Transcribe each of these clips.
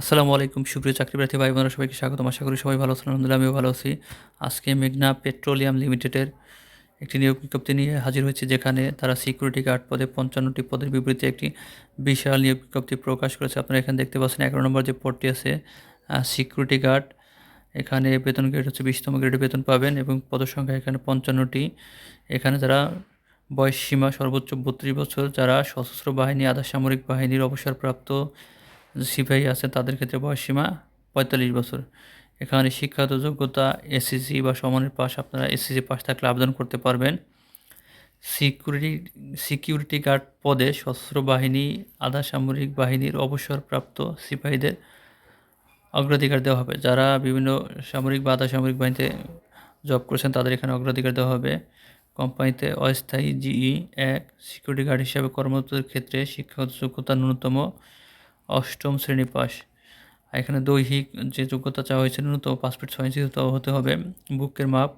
আসসালামু আলাইকুম, সুপ্রিয় চাকরি প্রার্থী ভাই বোনেরা সবাইকে স্বাগত আশা করি সবাই ভালো আছেন, আলহামদুলিল্লাহ, আমিও ভালো আছি। আজকে মেঘনা পেট্রোলিয়াম লিমিটেডের একটি নিয়োগ বিজ্ঞপ্তি নিয়ে হাজির হয়েছে, যেখানে তারা সিকিউরিটি গার্ড পদে পঞ্চান্নটি পদের বিবৃতি একটি বিশাল নিয়োগ বিজ্ঞপ্তি প্রকাশ করেছে। আপনারা এখানে দেখতে পাচ্ছেন এগারো নম্বর যে পদটি আছে সিকিউরিটি গার্ড। এখানে বেতন গ্রেড হচ্ছে বিশতম গ্রেডে বেতন পাবেন এবং পদসংখ্যা এখানে পঞ্চান্নটি। এখানে যারা বয়স সীমা সর্বোচ্চ বত্রিশ বছর, যারা সশস্ত্র বাহিনী, আধা সামরিক বাহিনীর অবসরপ্রাপ্ত সিপাহী আছে, তাদের ক্ষেত্রে বয়সসীমা পঁয়তাল্লিশ বছর। এখানে শিক্ষাগত যোগ্যতা, এসএসসি বা সমানের পাশ আপনারা এসএসসি পাশ থাকলে আবেদন করতে পারবেন। সিকিউরিটি সিকিউরিটি গার্ড পদে সশস্ত্র বাহিনী, আধা সামরিক বাহিনীর অবসরপ্রাপ্ত সিপাহীদের অগ্রাধিকার দেওয়া হবে। যারা বিভিন্ন সামরিক বা আধা সামরিক বাহিনীতে জব করেছেন, তাদের এখানে অগ্রাধিকার দেওয়া হবে। কোম্পানিতে অস্থায়ী জিই এক সিকিউরিটি গার্ড হিসাবে কর্মরতদের ক্ষেত্রে শিক্ষাগত যোগ্যতা ন্যূনতম অষ্টম শ্রেণি পাস। এখানে দৈহিক যে যোগ্যতা চাওয়া হয়েছে, ন্যূনতম পাঁচ ফিট ছয় ইঞ্চি হতে হবে। বুকের মাপ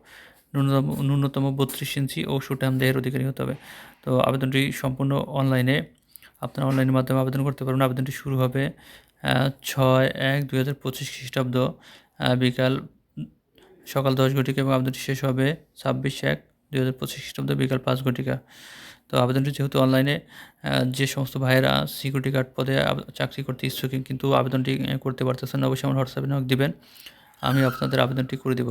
ন্যূনতম ন্যূনতম বত্রিশ ইঞ্চি ও সুটাম দেহের অধিকারী হতে হবে। তো আবেদনটি সম্পূর্ণ অনলাইনে। আপনারা অনলাইনের মাধ্যমে আবেদন করতে পারবেন। আবেদনটি শুরু হবে ছয় এক দুই হাজার পঁচিশ খ্রিস্টাব্দ বিকাল সকাল দশ ঘটিকা এবং আবেদনটি শেষ হবে ছাব্বিশ এক দুই হাজার পঁচিশ খ্রিস্টাব্দ, বিকাল পাঁচ ঘটিকা। তো আবেদনটি যেহেতু অনলাইনে যে সমস্ত ভাইয়েরা সিকিউরিটি গার্ড পদে চাকরি করতে ইচ্ছুক কিন্তু আবেদনটি করতে পারতেছেন অবশ্যই আমার হোয়াটসঅ্যাপে নক দেবেন। আমি আপনাদের আবেদনটি করে দেব।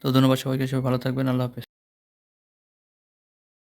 তো ধন্যবাদ সবাইকে। সবাই ভালো থাকবেন। আল্লাহ হাফেজ।